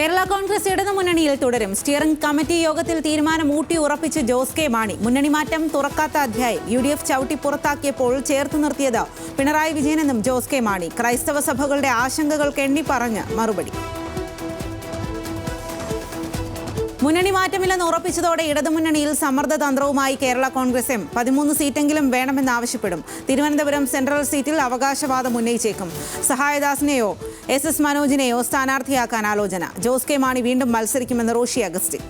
കേരള കോൺഗ്രസ് ഇടതു മുന്നണിയിൽ തുടരും. സ്റ്റിയറിംഗ് കമ്മിറ്റി യോഗത്തിൽ തീരുമാനം ഊട്ടി ഉറപ്പിച്ച് ജോസ് കെ മാണി. മുന്നണി മാറ്റം തുറക്കാത്ത അധ്യായം. യു ഡി എഫ് ചവിട്ടി പുറത്താക്കിയപ്പോൾ ചേർത്ത് നിർത്തിയത് പിണറായി വിജയനെന്നും ജോസ് കെ മാണി. ക്രൈസ്തവ സഭകളുടെ ആശങ്കകൾക്ക് എണ്ണി പറഞ്ഞ് മറുപടി. മുന്നണി മാറ്റമില്ലെന്ന് ഉറപ്പിച്ചതോടെ ഇടതുമുന്നണിയിൽ സമ്മർദ്ദതന്ത്രവുമായി കേരള കോൺഗ്രസ് എം. പതിമൂന്ന് സീറ്റെങ്കിലും വേണമെന്നാവശ്യപ്പെടും തിരുവനന്തപുരം സെൻട്രൽ സീറ്റിൽ അവകാശവാദം ഉന്നയിച്ചേക്കും. സഹായദാസിനെയോ എസ് എസ് മനോജിനെയോ സ്ഥാനാർത്ഥിയാക്കാൻ ആലോചന. ജോസ് കെ മാണി വീണ്ടും മത്സരിക്കുമെന്ന് റോഷി അഗസ്റ്റിൻ.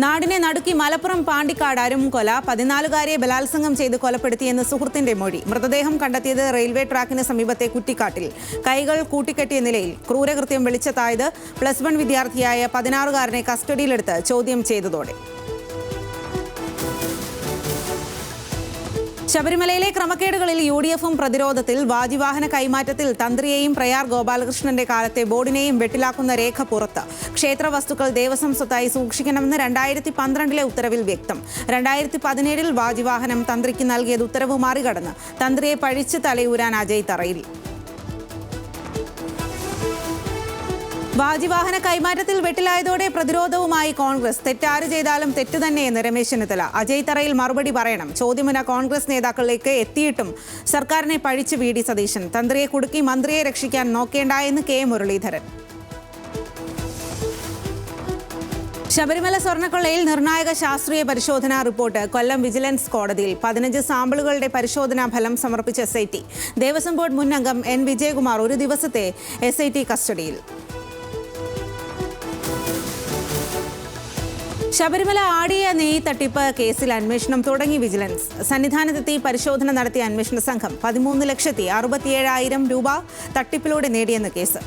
നാടിനെ നടുക്കി മലപ്പുറം പാണ്ടിക്കാട് അരുംകൊല. പതിനാലുകാരിയെ ബലാത്സംഗം ചെയ്ത് കൊലപ്പെടുത്തിയെന്ന് സുഹൃത്തിന്റെ മൊഴി. മൃതദേഹം കണ്ടെത്തിയത് റെയിൽവേ ട്രാക്കിന് സമീപത്തെ കുറ്റിക്കാട്ടിൽ. കൈകൾ കൂട്ടിക്കെട്ടിയ നിലയിൽ ക്രൂരകൃത്യം വെളിച്ചത്തായത് പ്ലസ് വൺ വിദ്യാർത്ഥിയായ പതിനാറുകാരനെ കസ്റ്റഡിയിലെടുത്ത് ചോദ്യം ചെയ്തതോടെ. ശബരിമലയിലെ ക്രമക്കേടുകളിൽ യു ഡി എഫും പ്രതിരോധത്തിൽ വാജിവാഹന കൈമാറ്റത്തിൽ തന്ത്രിയെയും പ്രയാർ ഗോപാലകൃഷ്ണന്റെ കാലത്തെ ബോർഡിനെയും വെട്ടിലാക്കുന്ന രേഖ പുറത്ത്. ക്ഷേത്ര വസ്തുക്കൾ ദേവസ്വം സ്വത്തായി സൂക്ഷിക്കണമെന്ന് രണ്ടായിരത്തി പന്ത്രണ്ടിലെ ഉത്തരവിൽ വ്യക്തം. രണ്ടായിരത്തി പതിനേഴിൽ വാജിവാഹനം തന്ത്രിക്ക് നൽകിയത് ഉത്തരവ് മറികടന്ന്. തന്ത്രിയെ പഴിച്ച് തലയൂരാൻ അജയ് തറയിൽ. വാജിവാഹന കൈമാറ്റത്തിൽ വെട്ടിലായതോടെ പ്രതിരോധവുമായി കോൺഗ്രസ്. തെറ്റാര് ചെയ്താലും തെറ്റു തന്നെയെന്ന് രമേശ് ചെന്നിത്തല. അജയ് തറയിൽ മറുപടി പറയണം. ചോദ്യമുന കോൺഗ്രസ് നേതാക്കളിലേക്ക് എത്തിയിട്ടും സർക്കാരിനെ പഴിച്ചു വി ഡി സതീശൻ. തന്ത്രിയെ കുടുക്കി മന്ത്രിയെ രക്ഷിക്കാൻ നോക്കേണ്ട എന്ന് കെ. മുരളീധരൻ. ശബരിമല സ്വർണക്കൊള്ളയിൽ നിർണായക ശാസ്ത്രീയ പരിശോധനാ റിപ്പോർട്ട് കൊല്ലം വിജിലൻസ് കോടതിയിൽ. പതിനഞ്ച് സാമ്പിളുകളുടെ പരിശോധനാ ഫലം സമർപ്പിച്ച എസ് ദേവസ്വം ബോർഡ് മുൻ അംഗം എൻ. വിജയകുമാർ ഒരു ദിവസത്തെ എസ് കസ്റ്റഡിയിൽ. ശബരിമല ആടിയ നെയ് തട്ടിപ്പ് കേസിൽ അന്വേഷണം തുടങ്ങി വിജിലൻസ്. സന്നിധാനത്തെത്തി പരിശോധന നടത്തിയ അന്വേഷണ സംഘം പതിമൂന്ന് ലക്ഷത്തി അറുപത്തിയേഴായിരം രൂപ തട്ടിപ്പിലൂടെ നേടിയെന്ന് കേസ്.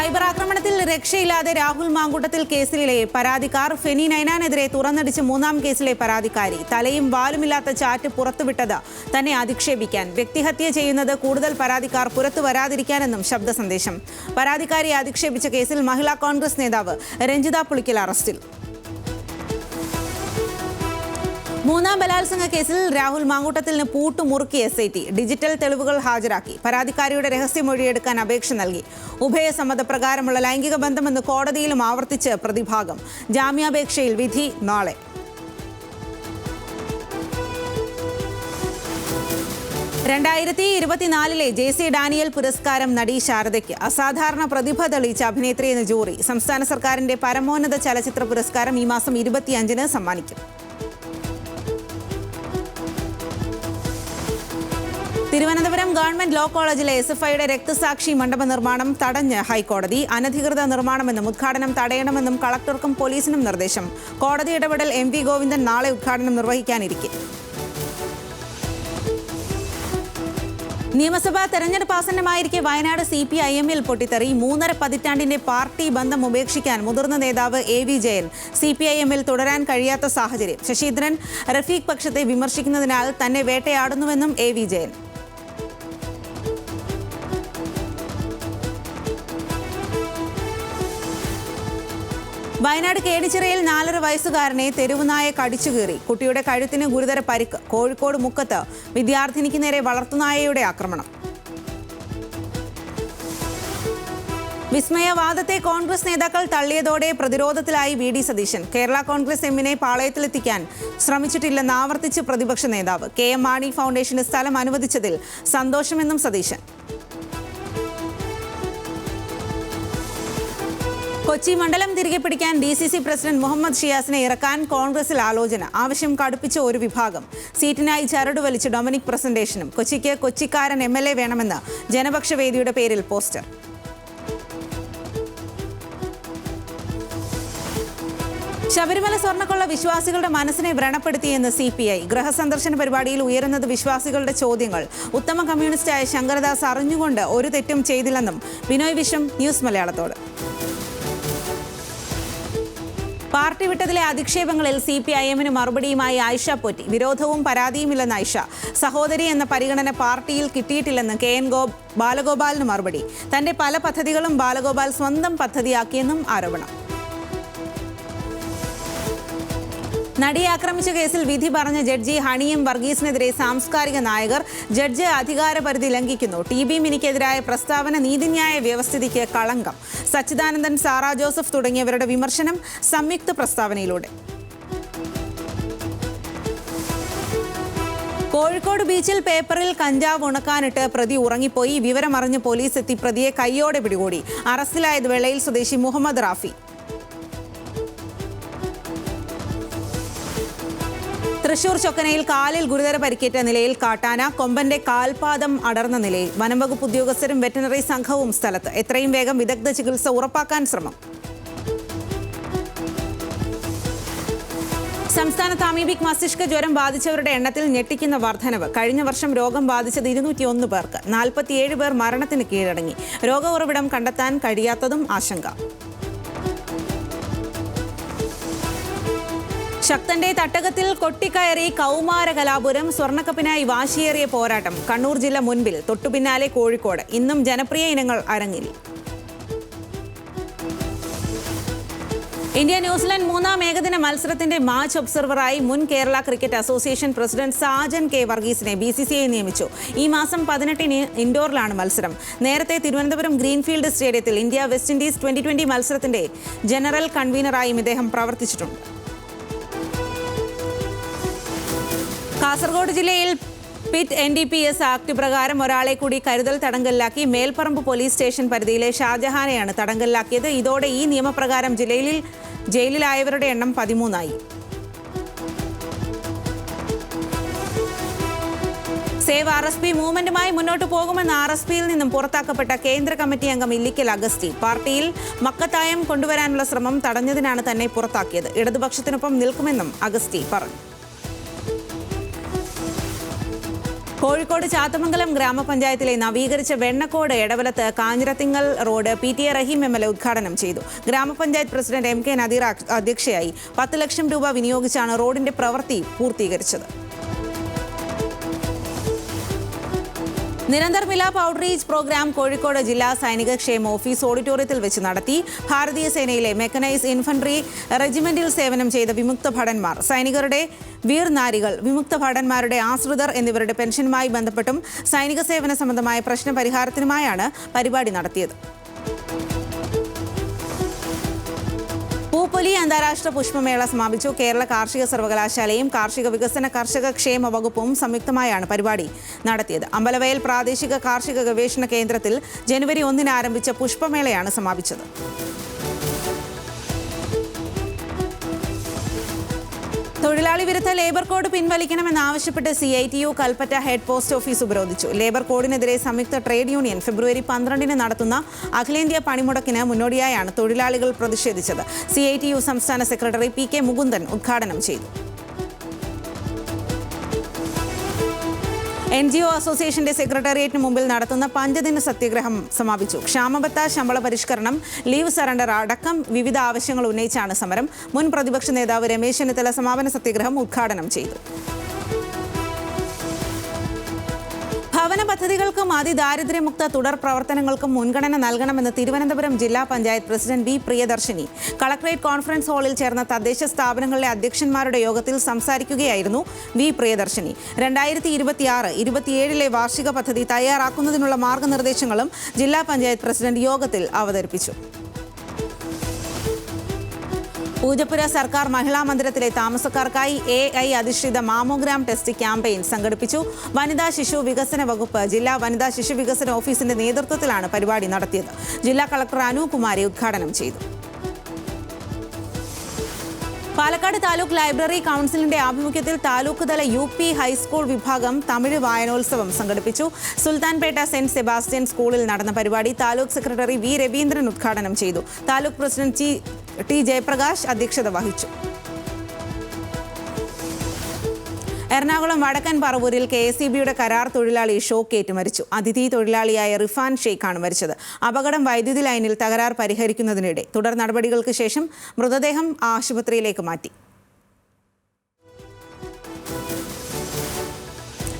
സൈബർ ആക്രമണത്തിൽ രക്ഷയില്ലാതെ രാഹുൽ മാങ്കൂട്ടത്തിൽ കേസിലെ പരാതിക്കാർ ഫെനി നൈനാനെതിരെ തുറന്നടിച്ച് മൂന്നാം കേസിലെ പരാതിക്കാരി. തലയും വാലുമില്ലാത്ത ചാറ്റ് പുറത്തുവിട്ടത് തന്നെ അധിക്ഷേപിക്കാൻ. വ്യക്തിഹത്യ ചെയ്യുന്നത് കൂടുതൽ പരാതിക്കാർ പുറത്തു വരാതിരിക്കാനെന്നും ശബ്ദ സന്ദേശം പരാതിക്കാരിയെ അധിക്ഷേപിച്ച കേസിൽ മഹിളാ കോൺഗ്രസ് നേതാവ് രഞ്ജിത പുളിക്കൽ അറസ്റ്റിൽ. മൂന്നാം ബലാത്സംഗ കേസിൽ രാഹുൽ മാങ്കൂട്ടത്തിന് പൂട്ടുമുറുക്കി എസ് ഐ ടി ഡിജിറ്റൽ തെളിവുകൾ ഹാജരാക്കി. പരാതിക്കാരിയുടെ രഹസ്യമൊഴിയെടുക്കാൻ അപേക്ഷ നൽകി. ഉഭയസമ്മതപ്രകാരമുള്ള ലൈംഗിക ബന്ധമെന്ന് കോടതിയിലും ആവർത്തിച്ച് പ്രതിഭാഗം. ജാമ്യാപേക്ഷയിൽ വിധി നാളെ. രണ്ടായിരത്തി ഇരുപത്തിനാലിലെ ജെ സി ഡാനിയൽ പുരസ്കാരം നടി ശാരദയ്ക്ക്. അസാധാരണ പ്രതിഭ തെളിയിച്ച അഭിനേത്രി എന്ന് ജൂറി സംസ്ഥാന സർക്കാരിന്റെ പരമോന്നത ചലച്ചിത്ര പുരസ്കാരം ഈ മാസം ഇരുപത്തിയഞ്ചിന് സമ്മാനിക്കും. തിരുവനന്തപുരം ഗവൺമെന്റ് ലോ കോളേജിലെ എസ് എഫ് ഐയുടെ രക്തസാക്ഷി മണ്ഡപ നിർമ്മാണം തടഞ്ഞ് ഹൈക്കോടതി അനധികൃത നിർമ്മാണമെന്നും ഉദ്ഘാടനം തടയണമെന്നും കളക്ടർക്കും പോലീസിനും നിർദ്ദേശം. കോടതി ഇടപെടൽ എം വി ഗോവിന്ദൻ നാളെ ഉദ്ഘാടനം നിർവഹിക്കാനിരിക്കെ. നിയമസഭാ തെരഞ്ഞെടുപ്പ് ആസന്നമായിരിക്കെ വയനാട് സി പി ഐ എമ്മിൽ പൊട്ടിത്തെറി മൂന്നര പതിറ്റാണ്ടിന്റെ പാർട്ടി ബന്ധം ഉപേക്ഷിക്കാൻ മുതിർന്ന നേതാവ് A V Jayan C P I എമ്മിൽ തുടരാൻ കഴിയാത്ത സാഹചര്യം. ശശീന്ദ്രൻ റഫീഖ് പക്ഷത്തെ വിമർശിക്കുന്നതിനാൽ തന്നെ വേട്ടയാടുന്നുവെന്നും എ വി ജയൻ. വയനാട് കേടിച്ചിറയിൽ നാലര വയസ്സുകാരനെ തെരുവുനായ കടിച്ചുകീറി കുട്ടിയുടെ കഴുത്തിന് ഗുരുതര പരിക്ക്. കോഴിക്കോട് മുക്കത്ത് വിദ്യാർത്ഥിനിക്ക് നേരെ വളർത്തുനായയുടെ ആക്രമണം. വിസ്മയവാദത്തെ കോൺഗ്രസ് നേതാക്കൾ തള്ളിയതോടെ പ്രതിരോധത്തിലായി വി ഡി സതീശൻ. കേരള കോൺഗ്രസ് എമ്മിനെ പാളയത്തിലെത്തിക്കാൻ ശ്രമിച്ചിട്ടില്ലെന്ന് ആവർത്തിച്ച് പ്രതിപക്ഷ നേതാവ്. കെ എം മാണി ഫൗണ്ടേഷന് സ്ഥലം അനുവദിച്ചതിൽ സന്തോഷമെന്നും സതീശൻ. കൊച്ചി മണ്ഡലം തിരികെ പിടിക്കാൻ D C C president Muhammad ഷിയാസിനെ ഇറക്കാൻ കോൺഗ്രസിൽ ആലോചന. ആവശ്യം കടുപ്പിച്ച ഒരു വിഭാഗം. സീറ്റിനായി ചരട് വലിച്ച് ഡൊമിനിക് പ്രസന്റേഷനും. കൊച്ചിക്ക് കൊച്ചിക്കാരൻ എം എൽ എ വേണമെന്ന് ജനപക്ഷ വേദിയുടെ പേരിൽ പോസ്റ്റർ. ശബരിമല സ്വർണക്കൊള്ള വിശ്വാസികളുടെ മനസ്സിനെ വ്രണപ്പെടുത്തിയെന്ന് സി പി ഐ. ഗൃഹസന്ദർശന പരിപാടിയിൽ ഉയരുന്നത് വിശ്വാസികളുടെ ചോദ്യങ്ങൾ. ഉത്തമ കമ്മ്യൂണിസ്റ്റായ ശങ്കരദാസ് അറിഞ്ഞുകൊണ്ട് ഒരു തെറ്റും ചെയ്തില്ലെന്നും ബിനോയ് വിശ്വം ന്യൂസ് മലയാളത്തോട്. പാർട്ടി വിട്ടതിലെ അധിക്ഷേപങ്ങളിൽ സി പി ഐ എമ്മിന് മറുപടിയുമായി ആയിഷ പോറ്റി. വിരോധവും പരാതിയുമില്ലെന്ന് ആയിഷ. സഹോദരി എന്ന പരിഗണന പാർട്ടിയിൽ കിട്ടിയിട്ടില്ലെന്ന് കെ എൻ ഗോ ബാലഗോപാലിന് മറുപടി. തന്റെ പല പദ്ധതികളും ബാലഗോപാൽ സ്വന്തം പദ്ധതിയാക്കിയെന്നും ആരോപണം. നടിയെ ആക്രമിച്ച കേസിൽ വിധി പറഞ്ഞ ജഡ്ജി ഹണിയും വർഗീസിനെതിരെ സാംസ്കാരിക നായകർ ജഡ്ജ് അധികാരപരിധി ലംഘിക്കുന്നു. ടി ബി മിനിക്കെതിരായ പ്രസ്താവന നീതിന്യായ വ്യവസ്ഥിതിക്ക് കളങ്കം. സച്ചിദാനന്ദൻ സാറ ജോസഫ് തുടങ്ങിയവരുടെ വിമർശനം സംയുക്ത പ്രസ്താവനയിലൂടെ. കോഴിക്കോട് ബീച്ചിൽ പേപ്പറിൽ കഞ്ചാവ് ഉണക്കാനിട്ട് പ്രതി ഉറങ്ങിപ്പോയി. വിവരമറിഞ്ഞ് പോലീസ് എത്തി പ്രതിയെ കൈയോടെ പിടികൂടി. അറസ്റ്റിലായത് വെള്ളയിൽ സ്വദേശി മുഹമ്മദ് റാഫി. തൃശൂർ ചൊക്കനയിൽ കാലിൽ ഗുരുതര പരിക്കേറ്റ നിലയിൽ കാട്ടാന കൊമ്പന്റെ കാൽപാദം അടർന്ന നിലയിൽ വനംവകുപ്പ് ഉദ്യോഗസ്ഥരും വെറ്ററിനറി സംഘവും സ്ഥലത്ത്. എത്രയും വേഗം വിദഗ്ധ ചികിത്സ ഉറപ്പാക്കാൻ ശ്രമം. സംസ്ഥാനത്ത് അമീബിക് മസ്തിഷ്ക ജ്വരം ബാധിച്ചവരുടെ എണ്ണത്തിൽ ഞെട്ടിക്കുന്ന വർധനവ്. കഴിഞ്ഞ വർഷം രോഗം ബാധിച്ചത് ഇരുന്നൂറ്റിയൊന്ന് പേർക്ക്. നാൽപ്പത്തിയേഴ് പേർ മരണത്തിന് കീഴടങ്ങി. രോഗ ഉറവിടം കണ്ടെത്താൻ കഴിയാത്തതും ആശങ്ക. ശക്തന്റെ തട്ടകത്തിൽ കൊട്ടിക്കയറി കൗമാര കലാപുരം സ്വർണക്കപ്പിനായി വാശിയേറിയ പോരാട്ടം. കണ്ണൂർ ജില്ല മുൻപിൽ. തൊട്ടുപിന്നാലെ കോഴിക്കോട്. ഇന്നും ജനപ്രിയ ഇനങ്ങൾ അരങ്ങിൽ. ഇന്ത്യ ന്യൂസിലൻഡ് മൂന്നാം ഏകദിന മത്സരത്തിന്റെ മാച്ച് ഒബ്സർവറായി മുൻ Kerala cricket association president Sajan K വർഗീസിനെ B C C I നിയമിച്ചു. ഈ മാസം പതിനെട്ടിന് ഇൻഡോറിലാണ് മത്സരം. നേരത്തെ തിരുവനന്തപുരം ഗ്രീൻഫീൽഡ് സ്റ്റേഡിയത്തിൽ India West Indies twenty twenty മത്സരത്തിന്റെ ജനറൽ കൺവീനറായും ഇദ്ദേഹം പ്രവർത്തിച്ചിട്ടുണ്ട്. കാസർഗോഡ് ജില്ലയിൽ PIT N D P S act പ്രകാരം ഒരാളെ കൂടി കരുതൽ തടങ്കലിലാക്കി മേൽപ്പറമ്പ് പോലീസ് സ്റ്റേഷൻ പരിധിയിലെ ഷാജഹാനെയാണ് തടങ്കലിലാക്കിയത്. ഇതോടെ ഈ നിയമപ്രകാരം ജില്ലയിൽ ജയിലിലായവരുടെ എണ്ണം പതിമൂന്നായി. സേവ് ആർ എസ് പി മൂവ്മെന്റുമായി മുന്നോട്ട് പോകുമെന്ന് ആർ എസ് പിയിൽ നിന്നും പുറത്താക്കപ്പെട്ട കേന്ദ്ര കമ്മിറ്റി അംഗം ഇല്ലിക്കൽ അഗസ്റ്റി. പാർട്ടിയിൽ മക്കത്തായം കൊണ്ടുവരാനുള്ള ശ്രമം തടഞ്ഞതിനാണ് തന്നെ പുറത്താക്കിയത്. ഇടതുപക്ഷത്തിനൊപ്പം നിൽക്കുമെന്നും അഗസ്റ്റി പറഞ്ഞു. കോഴിക്കോട് ചാത്തമംഗലം ഗ്രാമപഞ്ചായത്തിലെ നവീകരിച്ച Vennakode Edavalath Kanjirathingal road P T A Rahim M L A ഉദ്ഘാടനം ചെയ്തു. ഗ്രാമപഞ്ചായത്ത് പ്രസിഡന്റ് എം കെ നദീർ അധ്യക്ഷയായി. പത്ത് ലക്ഷം രൂപ വിനിയോഗിച്ചാണ് റോഡിന്റെ പ്രവൃത്തി പൂർത്തീകരിച്ചത്. നിരന്തർ മിലാപ്പ് ഔട്ട്റീച്ച് പ്രോഗ്രാം കോഴിക്കോട് ജില്ലാ സൈനിക ക്ഷേമ ഓഫീസ് ഓഡിറ്റോറിയത്തിൽ വെച്ച് നടത്തി ഭാരതീയ സേനയിലെ മെക്കനൈസ് ഇൻഫൻട്രി റെജിമെന്റിൽ സേവനം ചെയ്ത വിമുക്ത ഭടന്മാർ. സൈനികരുടെ വീർനാരികൾ വിമുക്ത ഭടന്മാരുടെ ആശ്രിതർ എന്നിവരുടെ പെൻഷനുമായി ബന്ധപ്പെട്ടും സൈനിക സേവന സംബന്ധമായ പ്രശ്ന പരിഹാരത്തിനുമായാണ് പരിപാടി നടത്തിയത്. പൂപ്പൊലി അന്താരാഷ്ട്ര പുഷ്പമേള സമാപിച്ചു. കേരള കാർഷിക സർവകലാശാലയും കാർഷിക വികസന കർഷക ക്ഷേമ വകുപ്പും സംയുക്തമായാണ് പരിപാടി നടത്തിയത്. അമ്പലവയൽ പ്രാദേശിക കാർഷിക ഗവേഷണ കേന്ദ്രത്തിൽ ജനുവരി ഒന്നിന് ആരംഭിച്ച പുഷ്പമേളയാണ് സമാപിച്ചത്. തൊഴിലാളി വിരുദ്ധ labour code പിൻവലിക്കണമെന്നാവശ്യപ്പെട്ട് C I T U Kalpetta head post office ഉപരോധിച്ചു. ലേബർ കോഡിനെതിരെ സംയുക്ത ട്രേഡ് യൂണിയൻ ഫെബ്രുവരി പന്ത്രണ്ടിന് നടത്തുന്ന അഖിലേന്ത്യാ പണിമുടക്കിന് മുന്നോടിയായാണ് തൊഴിലാളികൾ പ്രതിഷേധിച്ചത്. സി സംസ്ഥാന സെക്രട്ടറി പി കെ മുകുന്ദൻ ഉദ്ഘാടനം ചെയ്തു. എൻ ജി ഒ അസോസിയേഷന്റെ സെക്രട്ടേറിയറ്റിന് മുമ്പിൽ നടത്തുന്ന പഞ്ചദിന സത്യഗ്രഹം സമാപിച്ചു. ക്ഷാമബത്ത ശമ്പള പരിഷ്കരണം ലീവ് സറണ്ടർ അടക്കം വിവിധ ആവശ്യങ്ങൾ ഉന്നയിച്ചാണ് സമരം. മുൻ പ്രതിപക്ഷ നേതാവ് രമേശ് ചെന്നിത്തല സമാപന സത്യഗ്രഹം ഉദ്ഘാടനം ചെയ്തു. ഭവന പദ്ധതികൾക്കും അതിദാരിദ്ര്യമുക്ത തുടർ പ്രവർത്തനങ്ങൾക്കും മുൻഗണന നൽകണമെന്ന് തിരുവനന്തപുരം ജില്ലാ panchayat president V Priyadarshini collectorate conference ഹാളിൽ ചേർന്ന തദ്ദേശ സ്ഥാപനങ്ങളിലെ അധ്യക്ഷന്മാരുടെ യോഗത്തിൽ സംസാരിക്കുകയായിരുന്നു വി പ്രിയദർശിനി. രണ്ടായിരത്തി ഇരുപത്തിയാറ് ഇരുപത്തിയേഴിലെ വാർഷിക പദ്ധതി തയ്യാറാക്കുന്നതിനുള്ള മാർഗനിർദ്ദേശങ്ങളും ജില്ലാ പഞ്ചായത്ത് പ്രസിഡന്റ് യോഗത്തിൽ അവതരിപ്പിച്ചു. പൂജപ്പുര സർക്കാർ മഹിളാ മന്ദിരത്തിലെ താമസക്കാർക്കായി എ ഐ അധിഷ്ഠിത മാമോഗ്രാം ടെസ്റ്റ് ക്യാമ്പയിൻ സംഘടിപ്പിച്ചു. വനിതാ ശിശു വികസന വകുപ്പ് ജില്ലാ വനിതാ ശിശു വികസന ഓഫീസിന്റെ നേതൃത്വത്തിലാണ് പരിപാടി നടത്തിയത്. ജില്ലാ കളക്ടർ അനുകുമാരി ഉദ്ഘാടനം ചെയ്തു. പാലക്കാട് താലൂക്ക് ലൈബ്രറി കൗൺസിലിന്റെ ആഭിമുഖ്യത്തിൽ താലൂക്ക് തല യു പി ഹൈസ്കൂൾ വിഭാഗം തമിഴ് വായനോത്സവം സംഘടിപ്പിച്ചു. സുൽത്താൻപേട്ട സെന്റ് സെബാസ്റ്റ്യൻ സ്കൂളിൽ നടന്ന പരിപാടി താലൂക്ക് സെക്രട്ടറി വി രവീന്ദ്രൻ ഉദ്ഘാടനം ചെയ്തു. താലൂക്ക് പ്രസിഡന്റ് ടി ജയപ്രകാശ് അധ്യക്ഷത വഹിച്ചു. എറണാകുളം വടക്കൻ പറവൂരിൽ കെ എസ് ഇ ബിയുടെ കരാർ തൊഴിലാളി ഷോക്കേറ്റ് മരിച്ചു. അതിഥി തൊഴിലാളിയായ റിഫാൻ ഷെയ്ഖാണ് മരിച്ചത്. അപകടം വൈദ്യുതി ലൈനിൽ തകരാർ പരിഹരിക്കുന്നതിനിടെ തുടർ നടപടികൾക്ക് ശേഷം മൃതദേഹം ആശുപത്രിയിലേക്ക് മാറ്റി.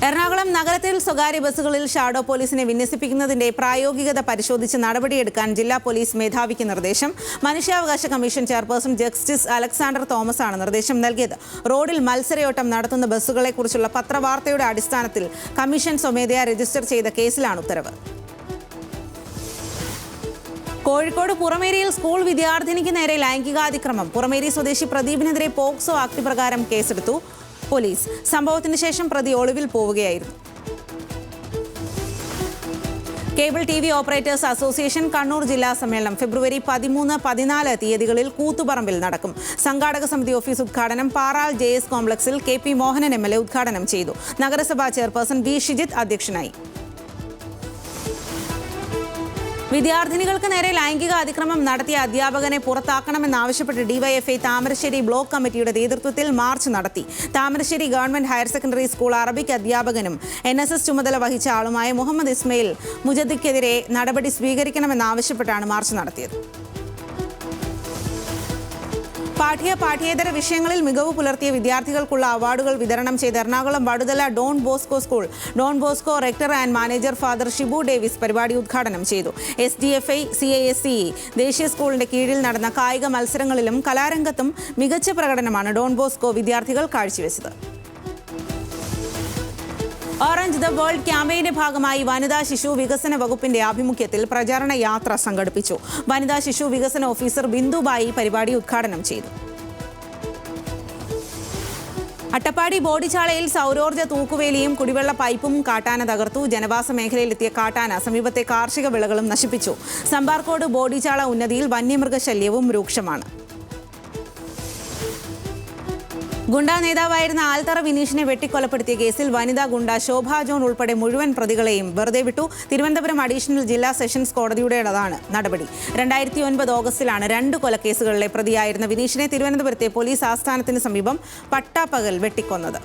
എറണാകുളം നഗരത്തിൽ സ്വകാര്യ ബസ്സുകളിൽ ഷാഡോ പോലീസിനെ വിന്യസിപ്പിക്കുന്നതിന്റെ പ്രായോഗികത പരിശോധിച്ച് നടപടിയെടുക്കാൻ ജില്ലാ പോലീസ് മേധാവിക്ക് നിർദ്ദേശം. മനുഷ്യാവകാശ commission chairperson justice Alexander Thomas ആണ് നിർദ്ദേശം നൽകിയത്. റോഡിൽ മത്സരയോട്ടം നടത്തുന്ന ബസ്സുകളെക്കുറിച്ചുള്ള പത്രവാർത്തയുടെ അടിസ്ഥാനത്തിൽ കമ്മീഷൻ സ്വമേധയാ രജിസ്റ്റർ ചെയ്ത കേസിലാണ് ഉത്തരവ്. കോഴിക്കോട് പുറമേരിയിൽ സ്കൂൾ വിദ്യാർത്ഥിനിക്ക് നേരെ ലൈംഗികാതിക്രമം. പുറമേരി സ്വദേശി പ്രദീപിനെതിരെ പോക്സോ ആക്ട് പ്രകാരം കേസെടുത്തു. പോലീസ് സംഭവത്തിന് ശേഷം പ്രതി ഒളിവിൽ പോവുകയായിരുന്നു. Cable T V operators association Kannur ജില്ലാ സമ്മേളനം ഫെബ്രുവരി പതിമൂന്ന് പതിനാല് തീയതികളിൽ കൂത്തുപറമ്പിൽ നടക്കും. സംഘാടക സമിതി ഓഫീസ് ഉദ്ഘാടനം പാറാൾ ജെ എസ് കോംപ്ലക്സിൽ K P Mohanan M L A ഉദ്ഘാടനം ചെയ്തു. നഗരസഭാ ചെയർപേഴ്സൺ വി ഷിജിത്ത് അധ്യക്ഷനായി. വിദ്യാർത്ഥിനികൾക്ക് നേരെ ലൈംഗിക അതിക്രമം നടത്തിയ അധ്യാപകനെ പുറത്താക്കണമെന്നാവശ്യപ്പെട്ട് ഡിവൈഎഫ്ഐ താമരശ്ശേരി ബ്ലോക്ക് കമ്മിറ്റിയുടെ നേതൃത്വത്തിൽ മാർച്ച് നടത്തി. Thamarassery government higher secondary school Arabic അധ്യാപകനും എൻ എസ് എസ് ചുമതല വഹിച്ച ആളുമായ മുഹമ്മദ് ഇസ്മയിൽ മുജദ്ദിക്കെതിരെ നടപടി സ്വീകരിക്കണമെന്നാവശ്യപ്പെട്ടാണ് മാർച്ച് നടത്തിയത്. പാഠ്യ പാഠ്യേതര വിഷയങ്ങളിൽ മികവ് പുലർത്തിയ വിദ്യാർത്ഥികൾക്കുള്ള അവാർഡുകൾ വിതരണം ചെയ്ത് Ernakulam Vaduthala Don Bosco school. Don Bosco rector and manager father Shibu Davis പരിപാടി ഉദ്ഘാടനം ചെയ്തു. S D F I C I S C ദേശീയ സ്കൂളിന്റെ കീഴിൽ നടന്ന കായിക മത്സരങ്ങളിലും കലാരംഗത്തും മികച്ച പ്രകടനമാണ് ഡോൺ ബോസ്കോ വിദ്യാർത്ഥികൾ കാഴ്ചവെച്ചത്. ഓറഞ്ച് ദ വേൾഡ് ക്യാമ്പയിന്റെ ഭാഗമായി വനിതാ ശിശു വികസന വകുപ്പിന്റെ ആഭിമുഖ്യത്തിൽ പ്രചാരണ യാത്ര സംഘടിപ്പിച്ചു. വനിതാ ശിശു വികസന ഓഫീസർ ബിന്ദുബായി പരിപാടി ഉദ്ഘാടനം ചെയ്തു. അട്ടപ്പാടി ബോഡിച്ചാളയിൽ സൗരോർജ തൂക്കുവേലിയും കുടിവെള്ള പൈപ്പും കാട്ടാന തകർത്തു. ജനവാസ മേഖലയിലെത്തിയ കാട്ടാന സമീപത്തെ കാർഷിക വിളകളും നശിപ്പിച്ചു. സമ്പാർക്കോട് ബോഡിച്ചാള ഉന്നതിയിൽ വന്യമൃഗശല്യവും രൂക്ഷമാണ്. ഗുണ്ടാ നേതാവായിരുന്ന ആൽത്തറ വിനീഷിനെ വെട്ടിക്കൊലപ്പെടുത്തിയ കേസിൽ വനിതാ ഗുണ്ട ശോഭാ ജോൺ ഉൾപ്പെടെ മുഴുവൻ പ്രതികളെയും വെറുതെ വിട്ടു. തിരുവനന്തപുരം അഡീഷണൽ ജില്ലാ സെഷൻസ് കോടതിയുടേതാണ് നടപടി. രണ്ടായിരത്തി ഒൻപത് ഓഗസ്റ്റിലാണ് രണ്ട് കൊലക്കേസുകളിലെ പ്രതിയായിരുന്ന വിനീഷിനെ തിരുവനന്തപുരത്തെ പോലീസ് ആസ്ഥാനത്തിന് സമീപം പട്ടാപ്പകൽ വെട്ടിക്കൊന്നത്.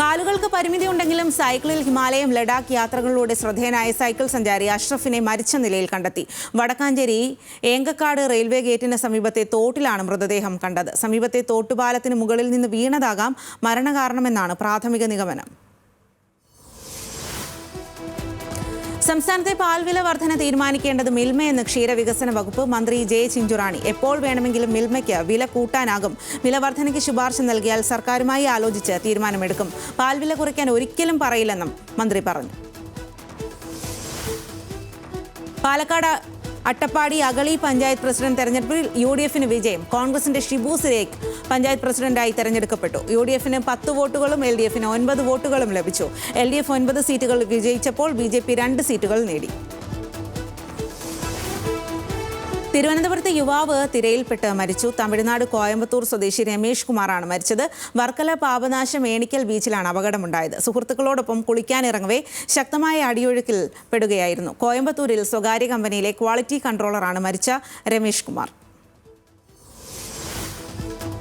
കാലുകൾക്ക് പരിമിതിയുണ്ടെങ്കിലും സൈക്കിളിൽ ഹിമാലയം ലഡാക്ക് യാത്രകളിലൂടെ ശ്രദ്ധേയനായ സൈക്കിൾ സഞ്ചാരി അഷ്റഫിനെ മരിച്ച നിലയിൽ കണ്ടെത്തി. വടക്കാഞ്ചേരി ഏങ്കക്കാട് റെയിൽവേ ഗേറ്റിന് സമീപത്തെ തോട്ടിലാണ് മൃതദേഹം കണ്ടത്. സമീപത്തെ തോട്ടുപാലത്തിന് മുകളിൽ നിന്ന് വീണതാകാം മരണകാരണമെന്നാണ് പ്രാഥമിക നിഗമനം. സംസ്ഥാനത്തെ പാൽവില വർധന തീരുമാനിക്കേണ്ടത് മിൽമയെന്ന് ക്ഷീരവികസന വകുപ്പ് മന്ത്രി ജെ ചിഞ്ചുറാണി. എപ്പോൾ വേണമെങ്കിലും മിൽമയ്ക്ക് വില കൂട്ടാനാകും. വില വർധനയ്ക്ക് ശുപാർശ നൽകിയാൽ സർക്കാരുമായി ആലോചിച്ച് തീരുമാനമെടുക്കും. പാൽവില കുറയ്ക്കാൻ ഒരിക്കലും പറയില്ലെന്നും മന്ത്രി പറഞ്ഞു. പാലക്കാട് അട്ടപ്പാടി അഗളി പഞ്ചായത്ത് പ്രസിഡന്റ് തെരഞ്ഞെടുപ്പിൽ യു ഡി എഫിന് വിജയം. കോൺഗ്രസിന്റെ ഷിബു സുരേഖ് പഞ്ചായത്ത് പ്രസിഡന്റായി തെരഞ്ഞെടുക്കപ്പെട്ടു. യു ഡി എഫിന് പത്ത് വോട്ടുകളും എൽ ഡി എഫിന് ഒൻപത് വോട്ടുകളും ലഭിച്ചു. എൽ ഡി എഫ് ഒൻപത് സീറ്റുകൾ വിജയിച്ചപ്പോൾ ബി ജെ പി രണ്ട് സീറ്റുകൾ നേടി. തിരുവനന്തപുരത്ത് യുവാവ് തിരയിൽപ്പെട്ട് മരിച്ചു. തമിഴ്നാട് കോയമ്പത്തൂർ സ്വദേശി രമേഷ് കുമാറാണ് മരിച്ചത്. വർക്കല പാപനാശം ഏണിക്കൽ ബീച്ചിലാണ് അപകടമുണ്ടായത്. സുഹൃത്തുക്കളോടൊപ്പം കുളിക്കാനിറങ്ങവേ ശക്തമായ അടിയൊഴുക്കിൽ പെടുകയായിരുന്നു കോയമ്പത്തൂരിൽ സ്വകാര്യ കമ്പനിയിലെ ക്വാളിറ്റി കൺട്രോളറാണ് മരിച്ച രമേഷ് കുമാർ.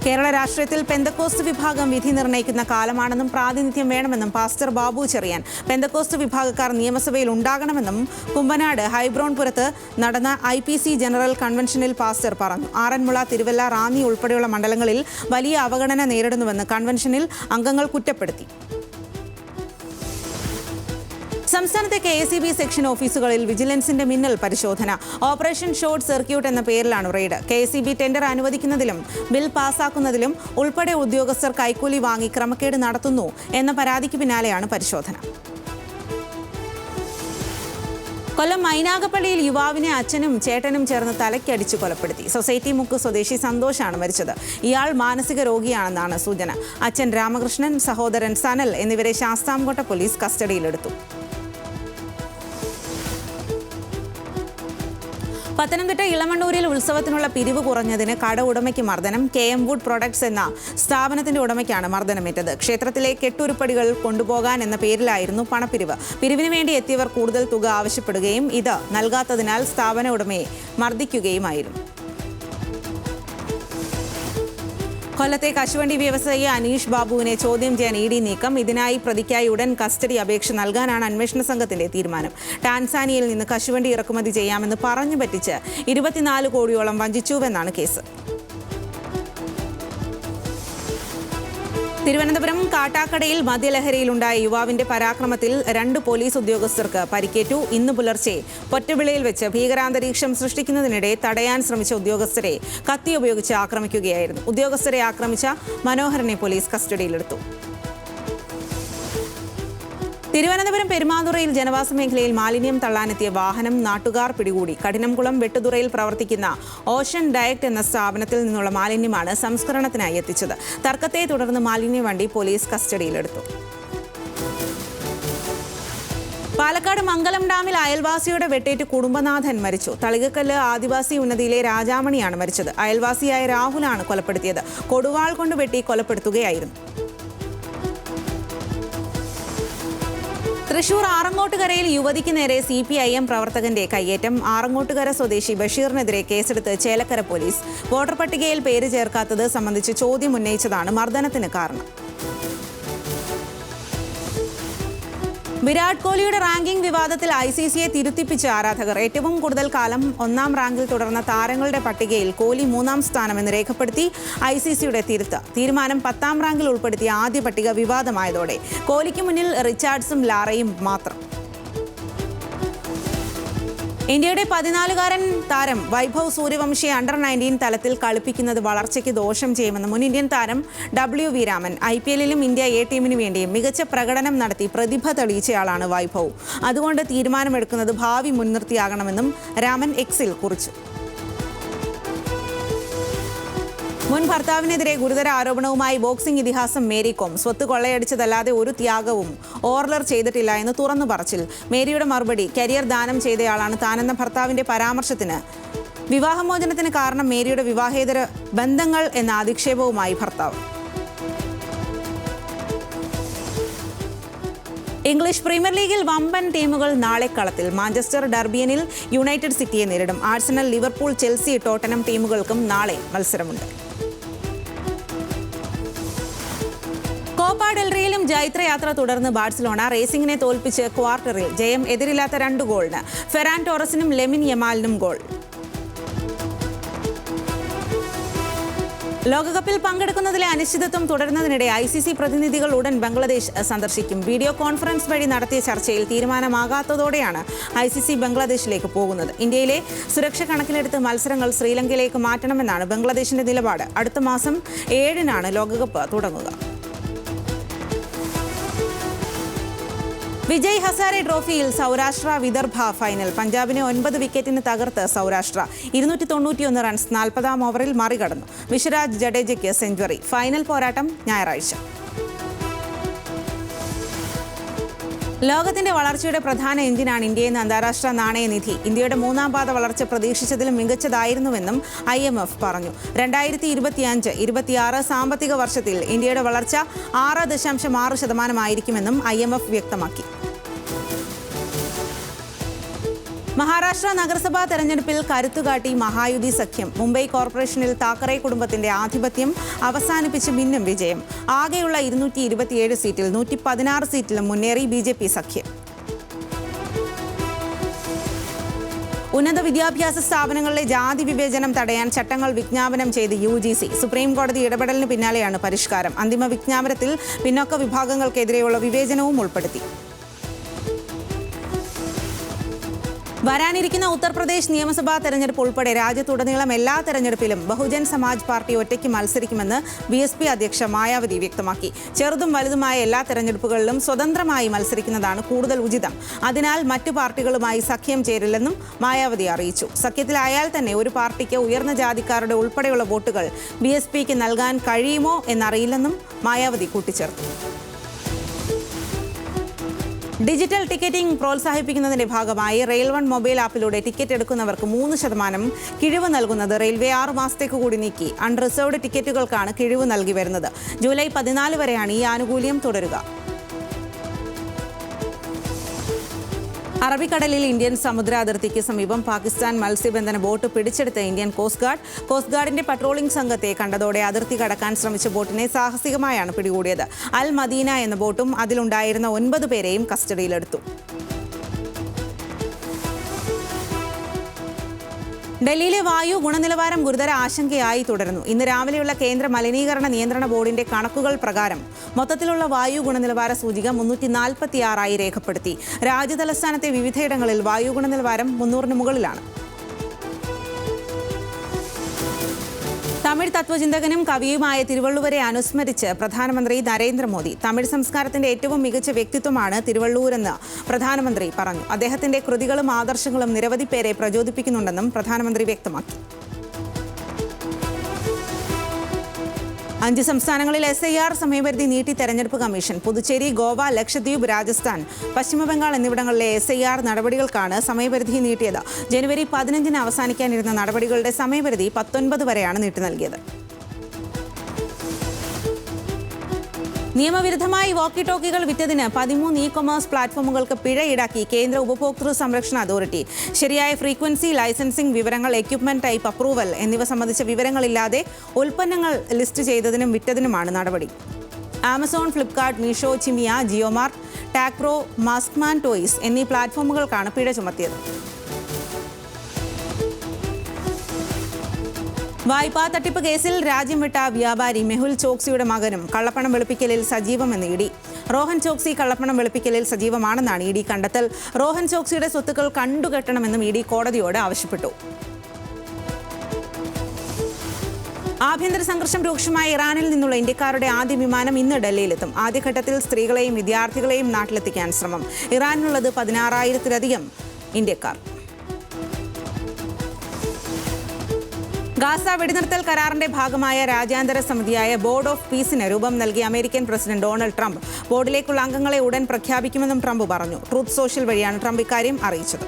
കേരള രാഷ്ട്രീയത്തിൽ പെന്തക്കോസ്റ്റ് വിഭാഗം വിധി നിർണയിക്കുന്ന കാലമാണെന്നും പ്രാതിനിധ്യം വേണമെന്നും പാസ്റ്റർ ബാബു ചെറിയാൻ. പെന്തക്കോസ്റ്റ് വിഭാഗക്കാർ നിയമസഭയിൽ ഉണ്ടാകണമെന്നും കുമ്പനാട് ഹൈബ്രോൺപുരത്ത് നടന്ന ഐ പി സി ജനറൽ കൺവെൻഷനിൽ പാസ്റ്റർ പറഞ്ഞു. ആറന്മുള തിരുവല്ല റാന്നി ഉൾപ്പെടെയുള്ള മണ്ഡലങ്ങളിൽ വലിയ അവഗണന നേരിടുന്നുവെന്ന് കൺവെൻഷനിൽ അംഗങ്ങൾ കുറ്റപ്പെടുത്തി. സംസ്ഥാനത്തെ K S E B section ഓഫീസുകളിൽ വിജിലൻസിന്റെ മിന്നൽ പരിശോധന. ഓപ്പറേഷൻ ഷോർട്ട് സർക്യൂട്ട് എന്ന പേരിലാണ് raid. K S E B tender അനുവദിക്കുന്നതിലും bill പാസാക്കുന്നതിലും ഉൾപ്പെടെ ഉദ്യോഗസ്ഥർ കൈക്കൂലി വാങ്ങി ക്രമക്കേട് നടത്തുന്നു എന്ന പരാതിക്ക് പിന്നാലെയാണ് പരിശോധന. കൊല്ലം മൈനാഗപ്പള്ളിയിൽ യുവാവിനെ അച്ഛനും ചേട്ടനും ചേർന്ന് തലയ്ക്കടിച്ച് കൊലപ്പെടുത്തി. സൊസൈറ്റി മുക്ക് സ്വദേശി സന്തോഷാണ് മരിച്ചത്. ഇയാൾ മാനസിക രോഗിയാണെന്നാണ് സൂചന. അച്ഛൻ രാമകൃഷ്ണൻ സഹോദരൻ സനൽ എന്നിവരെ ശാസ്താംകോട്ട പോലീസ് കസ്റ്റഡിയിലെടുത്തു. പത്തനംതിട്ട ഇളമണ്ണൂരിൽ ഉത്സവത്തിനുള്ള പിരിവ് കുറഞ്ഞതിന് കട ഉടമയ്ക്ക് മർദ്ദനം. കെ എം വുഡ് പ്രൊഡക്ട്സ് എന്ന സ്ഥാപനത്തിന്റെ ഉടമയ്ക്കാണ് മർദ്ദനമേറ്റത്. ക്ഷേത്രത്തിലെ കെട്ടുരുപ്പടികൾ കൊണ്ടുപോകാൻ എന്ന പേരിലായിരുന്നു പണപ്പിരിവ്. പിരിവിന് വേണ്ടി എത്തിയവർ കൂടുതൽ തുക ആവശ്യപ്പെടുകയും ഇത് നൽകാത്തതിനാൽ സ്ഥാപന ഉടമയെ മർദ്ദിക്കുകയുമായിരുന്നു. കൊല്ലത്തെ കശുവണ്ടി വ്യവസായി അനീഷ് ബാബുവിനെ ചോദ്യം ചെയ്യാൻ ഇ ഡി നീക്കം. ഇതിനായി പ്രതിക്കായി ഉടൻ കസ്റ്റഡി അപേക്ഷ നൽകാനാണ് അന്വേഷണ സംഘത്തിന്റെ തീരുമാനം. ടാൻസാനിയയിൽ നിന്ന് കശുവണ്ടി ഇറക്കുമതി ചെയ്യാമെന്ന് പറഞ്ഞു പറ്റിച്ച് ഇരുപത്തിനാല് കോടിയോളം വഞ്ചിച്ചുവെന്നാണ് കേസ്. തിരുവനന്തപുരം കാട്ടാക്കടയിൽ മദ്യലഹരിയിലുണ്ടായ യുവാവിന്റെ പരാക്രമത്തിൽ രണ്ട് പോലീസ് ഉദ്യോഗസ്ഥർക്ക് പരിക്കേറ്റു. ഇന്ന് പുലർച്ചെ പൊറ്റവിളയിൽ വെച്ച് ഭീകരാന്തരീക്ഷം സൃഷ്ടിക്കുന്നതിനിടെ തടയാൻ ശ്രമിച്ച ഉദ്യോഗസ്ഥരെ കത്തി ഉപയോഗിച്ച് ആക്രമിക്കുകയായിരുന്നു. ഉദ്യോഗസ്ഥരെ ആക്രമിച്ച മനോഹരനെ പോലീസ് കസ്റ്റഡിയിലെടുത്തു. തിരുവനന്തപുരം പെരുമാതുറയിൽ ജനവാസ മേഖലയിൽ മാലിന്യം തള്ളാനെത്തിയ വാഹനം നാട്ടുകാർ പിടികൂടി. കഠിനംകുളം വെട്ടുതുറയിൽ പ്രവർത്തിക്കുന്ന ഓഷൻ ഡയക്ട് എന്ന സ്ഥാപനത്തിൽ നിന്നുള്ള മാലിന്യമാണ് സംസ്കരണത്തിനായി എത്തിച്ചത്. തർക്കത്തെ തുടർന്ന് മാലിന്യ വണ്ടി പോലീസ് കസ്റ്റഡിയിലെടുത്തു. പാലക്കാട് മംഗലം ഡാമിൽ അയൽവാസിയുടെ വെട്ടേറ്റ് കുടുംബനാഥൻ മരിച്ചു. തളികക്കല്ല് ആദിവാസി ഉന്നതിയിലെ രാജാമണിയാണ് മരിച്ചത്. അയൽവാസിയായ രാഹുലാണ് കൊലപ്പെടുത്തിയത്. കൊടുവാൾ കൊണ്ട് വെട്ടി കൊലപ്പെടുത്തുകയായിരുന്നു. തൃശൂർ ആറങ്ങോട്ടുകരയിൽ യുവതിക്ക് നേരെ സി പി ഐ എം പ്രവർത്തകന്റെ കയ്യേറ്റം. ആറങ്ങോട്ടുകര സ്വദേശി ബഷീറിനെതിരെ കേസെടുത്ത് ചേലക്കര പോലീസ്. വോട്ടർ പട്ടികയിൽ പേര് ചേർക്കാത്തത് സംബന്ധിച്ച് ചോദ്യം ഉന്നയിച്ചതാണ് മർദ്ദനത്തിന് കാരണം. വിരാട് കോഹ്ലിയുടെ റാങ്കിംഗ് വിവാദത്തിൽ ഐ സി സിയെ തിരുത്തിപ്പിച്ച ആരാധകർ. ഏറ്റവും കൂടുതൽ കാലം ഒന്നാം റാങ്കിൽ തുടർന്ന താരങ്ങളുടെ പട്ടികയിൽ കോഹ്ലി മൂന്നാം സ്ഥാനമെന്ന് രേഖപ്പെടുത്തി ഐ സി സിയുടെ തിരുത്ത്. തീരുമാനം പത്താം റാങ്കിൽ ഉൾപ്പെടുത്തിയ ആദ്യ പട്ടിക വിവാദമായതോടെ കോഹ്ലിക്ക് മുന്നിൽ റിച്ചാർഡ്സും ലാറയും മാത്രം. ഇന്ത്യയുടെ പതിനാലുകാരൻ താരം വൈഭവ് സൂര്യവംശിയെ അണ്ടർ നയന്റീൻ തലത്തിൽ കളിപ്പിക്കുന്നത് വളർച്ചയ്ക്ക് ദോഷം ചെയ്യുമെന്ന് മുൻ ഇന്ത്യൻ താരം W V Raman. I P എല്ലിലും India A ടീമിനു വേണ്ടിയും മികച്ച പ്രകടനം നടത്തി പ്രതിഭ തെളിയിച്ചയാളാണ് വൈഭവ്. അതുകൊണ്ട് തീരുമാനമെടുക്കുന്നത് ഭാവി മുൻനിർത്തിയാകണമെന്നും രാമൻ എക്സിൽ കുറിച്ചു. മുൻ ഭർത്താവിനെതിരെ ഗുരുതര ആരോപണവുമായി ബോക്സിംഗ് ഇതിഹാസം മേരി കോം സ്വത്ത് കൊള്ളയടിച്ചതല്ലാതെ ഒരു ത്യാഗവും ഓർലർ ചെയ്തിട്ടില്ല എന്ന് തുറന്നു പറച്ചിൽ. മേരിയുടെ മറുപടി കരിയർ ദാനം ചെയ്തയാളാണ് താനെന്ന ഭർത്താവിന്റെ പരാമർശത്തിന്. വിവാഹമോചനത്തിന് കാരണം മേരിയുടെ വിവാഹേതര ബന്ധങ്ങൾ എന്ന അധിക്ഷേപവുമായി ഭർത്താവ്. ഇംഗ്ലീഷ് പ്രീമിയർ ലീഗിൽ വമ്പൻ ടീമുകൾ നാളെ കളത്തിൽ. മാഞ്ചസ്റ്റർ ഡർബിയനിൽ യുണൈറ്റഡ് സിറ്റിയെ നേരിടും. ആഴ്സണൽ ലിവർപൂൾ ചെൽസി ടോട്ടനം ടീമുകൾക്കും നാളെ മത്സരമുണ്ട്. കോപ്പ ഡെൽറിയിലും ജൈത്രയാത്ര തുടർന്ന് ബാഴ്സലോണ റേസിംഗിനെ തോൽപ്പിച്ച് ക്വാർട്ടറിൽ ജയം എതിരില്ലാത്ത രണ്ട് ഗോളിന്. ഫെറാൻ ടോറസിനും ലെമിൻ യമാലിനും ഗോൾ. ലോകകപ്പിൽ പങ്കെടുക്കുന്നതിലെ അനിശ്ചിതത്വം തുടരുന്നതിനിടെ ഐ സി സി പ്രതിനിധികൾ ഉടൻ ബംഗ്ലാദേശ് സന്ദർശിക്കും. വീഡിയോ കോൺഫറൻസ് വഴി നടത്തിയ ചർച്ചയിൽ തീരുമാനമാകാത്തതോടെയാണ് ഐ സി സി ബംഗ്ലാദേശിലേക്ക് പോകുന്നത്. ഇന്ത്യയിലെ സുരക്ഷ കണക്കിലെടുത്ത് മത്സരങ്ങൾ ശ്രീലങ്കയിലേക്ക് മാറ്റണമെന്നാണ് ബംഗ്ലാദേശിന്റെ നിലപാട്. അടുത്ത മാസം ഏഴിനാണ് ലോകകപ്പ് തുടങ്ങുക. വിജയ് ഹസാരെ ട്രോഫിയിൽ സൗരാഷ്ട്ര വിദർഭ ഫൈനൽ. പഞ്ചാബിനെ ഒൻപത് വിക്കറ്റിന് തകർത്ത് സൗരാഷ്ട്ര ഇരുന്നൂറ്റി തൊണ്ണൂറ്റിയൊന്ന് റൺസ് നാൽപ്പതാം ഓവറിൽ മറികടന്നു. വിശ്വരാജ് ജഡേജയ്ക്ക് സെഞ്ചുറി ഫൈനൽ പോരാട്ടം ഞായറാഴ്ച. ലോകത്തിന്റെ വളർച്ചയുടെ പ്രധാന എഞ്ചിനാണ് ഇന്ത്യയെന്ന് അന്താരാഷ്ട്ര നാണയനിധി. ഇന്ത്യയുടെ മൂന്നാം പാത വളർച്ച പ്രതീക്ഷിച്ചതിലും മികച്ചതായിരുന്നുവെന്നും ഐ എം എഫ് പറഞ്ഞു. രണ്ടായിരത്തി ഇരുപത്തിയഞ്ച് ഇരുപത്തിയാറ് സാമ്പത്തിക വർഷത്തിൽ ഇന്ത്യയുടെ വളർച്ച ആറ് ദശാംശം ആറ് ശതമാനമായിരിക്കുമെന്നും ഐ എം എഫ് വ്യക്തമാക്കി. മഹാരാഷ്ട്ര നഗരസഭാ തെരഞ്ഞെടുപ്പിൽ കരുത്തുകാട്ടി മഹായുതി സഖ്യം. മുംബൈ കോർപ്പറേഷനിൽ താക്കറെ കുടുംബത്തിന്റെ ആധിപത്യം അവസാനിപ്പിച്ച് മിന്നും വിജയം. ആകെയുള്ള ഇരുന്നൂറ്റി ഇരുപത്തിയേഴ് സീറ്റിൽ നൂറ്റി പതിനാറ് സീറ്റിലും മുന്നേറി ബി ജെ പി സഖ്യം. ഉന്നത വിദ്യാഭ്യാസ സ്ഥാപനങ്ങളിലെ ജാതി വിവേചനം തടയാൻ ചട്ടങ്ങൾ വിജ്ഞാപനം ചെയ്ത് യു ജി സി സുപ്രീം കോടതി ഇടപെടലിന് പിന്നാലെയാണ് പരിഷ്കാരം. അന്തിമ വിജ്ഞാപനത്തിൽ പിന്നോക്ക വിഭാഗങ്ങൾക്കെതിരെയുള്ള വിവേചനവും ഉൾപ്പെടുത്തി. വരാനിരിക്കുന്ന ഉത്തർപ്രദേശ് നിയമസഭാ തെരഞ്ഞെടുപ്പ് ഉൾപ്പെടെ രാജ്യത്തുടനീളം എല്ലാ തെരഞ്ഞെടുപ്പിലും ബഹുജൻ സമാജ് പാർട്ടി ഒറ്റയ്ക്ക് മത്സരിക്കുമെന്ന് ബി എസ് പി അധ്യക്ഷ മായാവതി വ്യക്തമാക്കി. ചെറുതും വലുതുമായ എല്ലാ തെരഞ്ഞെടുപ്പുകളിലും സ്വതന്ത്രമായി മത്സരിക്കുന്നതാണ് കൂടുതൽ ഉചിതം. അതിനാൽ മറ്റു പാർട്ടികളുമായി സഖ്യം ചേരില്ലെന്നും മായാവതി അറിയിച്ചു. സഖ്യത്തിലായാൽ തന്നെ ഒരു പാർട്ടിക്ക് ഉയർന്ന ജാതിക്കാരുടെ ഉൾപ്പെടെയുള്ള വോട്ടുകൾ ബി എസ് പിക്ക് നൽകാൻ കഴിയുമോ എന്നറിയില്ലെന്നും മായാവതി കൂട്ടിച്ചേർത്തു. ഡിജിറ്റൽ ടിക്കറ്റിംഗ് പ്രോത്സാഹിപ്പിക്കുന്നതിന്റെ ഭാഗമായി റെയിൽ വൺ മൊബൈൽ ആപ്പിലൂടെ ടിക്കറ്റ് എടുക്കുന്നവർക്ക് മൂന്ന് ശതമാനം കിഴിവ് നൽകുന്നത് റെയിൽവേ ആറ് മാസത്തേക്ക് കൂടി നീക്കി. അൺറിസർവ്ഡ് ടിക്കറ്റുകൾക്കാണ് കിഴിവ് നൽകി വരുന്നത്. ജൂലൈ പതിനാല് വരെയാണ് ഈ ആനുകൂല്യം തുടരുക. അറബിക്കടലിൽ ഇന്ത്യൻ സമുദ്ര അതിർത്തിക്ക് സമീപം പാകിസ്ഥാൻ മത്സ്യബന്ധന ബോട്ട് പിടിച്ചെടുത്ത ഇന്ത്യൻ കോസ്റ്റ് ഗാർഡ് കോസ്റ്റ് ഗാർഡിന്റെ പട്രോളിംഗ് സംഘത്തെ കണ്ടതോടെ അതിർത്തി കടക്കാൻ ശ്രമിച്ച ബോട്ടിനെ സാഹസികമായാണ് പിടികൂടിയത്. അൽ മദീന എന്ന ബോട്ടും അതിലുണ്ടായിരുന്ന ഒൻപത് പേരെയും കസ്റ്റഡിയിലെടുത്തു. ഡൽഹിയിലെ വായു ഗുണനിലവാരം ഗുരുതര ആശങ്കയായി തുടരുന്നു. ഇന്ന് രാവിലെയുള്ള കേന്ദ്ര മലിനീകരണ നിയന്ത്രണ ബോർഡിന്റെ കണക്കുകൾ പ്രകാരം മൊത്തത്തിലുള്ള വായു ഗുണനിലവാര സൂചിക മുന്നൂറ്റി നാൽപ്പത്തിയാറായി രേഖപ്പെടുത്തി. രാജ്യതലസ്ഥാനത്തെ വിവിധയിടങ്ങളിൽ വായു ഗുണനിലവാരം മുന്നൂറിന് മുകളിലാണ്. തമിഴ് തത്വചിന്തകനും കവിയുമായ തിരുവള്ളുവരെ അനുസ്മരിച്ച് പ്രധാനമന്ത്രി നരേന്ദ്രമോദി തമിഴ് സംസ്കാരത്തിന്റെ ഏറ്റവും മികച്ച വ്യക്തിത്വമാണ് തിരുവള്ളൂരെന്ന് പ്രധാനമന്ത്രി പറഞ്ഞു. അദ്ദേഹത്തിന്റെ കൃതികളും ആദർശങ്ങളും നിരവധി പേരെ പ്രചോദിപ്പിക്കുന്നുണ്ടെന്നും പ്രധാനമന്ത്രി വ്യക്തമാക്കി. അഞ്ച് സംസ്ഥാനങ്ങളിൽ എസ് ഐ ആർ സമയപരിധി നീട്ടി തെരഞ്ഞെടുപ്പ് കമ്മീഷൻ. പുതുച്ചേരി ഗോവ ലക്ഷദ്വീപ് രാജസ്ഥാൻ പശ്ചിമബംഗാൾ എന്നിവിടങ്ങളിലെ എസ് ഐ ആർ നടപടികൾക്കാണ് സമയപരിധി നീട്ടിയത്. ജനുവരി പതിനഞ്ചിന് അവസാനിക്കാനിരുന്ന നടപടികളുടെ സമയപരിധി പത്തൊൻപത് വരെയാണ് നീട്ടി നൽകിയത്. നിയമവിരുദ്ധമായി വാക്കി ടോക്കികൾ വിറ്റതിന് പതിമൂന്ന് ഇ കൊമേഴ്സ് പ്ലാറ്റ്ഫോമുകൾക്ക് പിഴ ഈടാക്കി കേന്ദ്ര ഉപഭോക്തൃ സംരക്ഷണ അതോറിറ്റി. ശരിയായ ഫ്രീക്വൻസി ലൈസൻസിംഗ് വിവരങ്ങൾ എക്യുപ്മെന്റ് ടൈപ്പ് അപ്രൂവൽ എന്നിവ സംബന്ധിച്ച വിവരങ്ങളില്ലാതെ ഉൽപ്പന്നങ്ങൾ ലിസ്റ്റ് ചെയ്തതിനും വിറ്റതിനുമാണ് നടപടി. ആമസോൺ ഫ്ലിപ്കാർട്ട് മീഷോ ചിമിയ ജിയോമാർട്ട് ടാക്പ്രോ മാസ്ക്മാൻ ടോയ്സ് എന്നീ പ്ലാറ്റ്ഫോമുകൾക്കാണ് പിഴ ചുമത്തിയത്. വായ്പാ തട്ടിപ്പ് കേസിൽ രാജ്യം വിട്ട വ്യാപാരി മെഹുൽ ചോക്സിയുടെ മകനും കള്ളപ്പണം വെളുപ്പിക്കലിൽ സജീവമെന്ന് ഇ ഡി. റോഹൻ ചോക്സി കള്ളപ്പണം വെളുപ്പിക്കലിൽ സജീവമാണെന്നാണ് ഇ ഡി കണ്ടെത്തൽ. റോഹൻ ചോക്സിയുടെ സ്വത്തുക്കൾ കണ്ടുകെട്ടണമെന്നും ഇ ഡി കോടതിയോട് ആവശ്യപ്പെട്ടു. ആഭ്യന്തര സംഘർഷം രൂക്ഷമായ ഇറാനിൽ നിന്നുള്ള ഇന്ത്യക്കാരുടെ ആദ്യ വിമാനം ഇന്ന് ഡൽഹിയിലെത്തും. ആദ്യഘട്ടത്തിൽ സ്ത്രീകളെയും വിദ്യാർത്ഥികളെയും നാട്ടിലെത്തിക്കാൻ ശ്രമം. ഇറാനിലുള്ളത് പതിനാറായിരത്തിലധികം ഇന്ത്യക്കാർ. ഗാസ വെടിനിർത്തൽ കരാറിന്റെ ഭാഗമായ രാജ്യാന്തര സമിതിയായ ബോർഡ് ഓഫ് പീസിന് രൂപം നൽകി അമേരിക്കൻ പ്രസിഡന്റ് ഡൊണാൾഡ് ട്രംപ് ബോർഡിലേക്കുള്ള അംഗങ്ങളെ ഉടൻ പ്രഖ്യാപിക്കുമെന്നും ട്രംപ് പറഞ്ഞു. ട്രൂത്ത് സോഷ്യൽ വഴിയാണ് ട്രംപ് ഇക്കാര്യം അറിയിച്ചത്.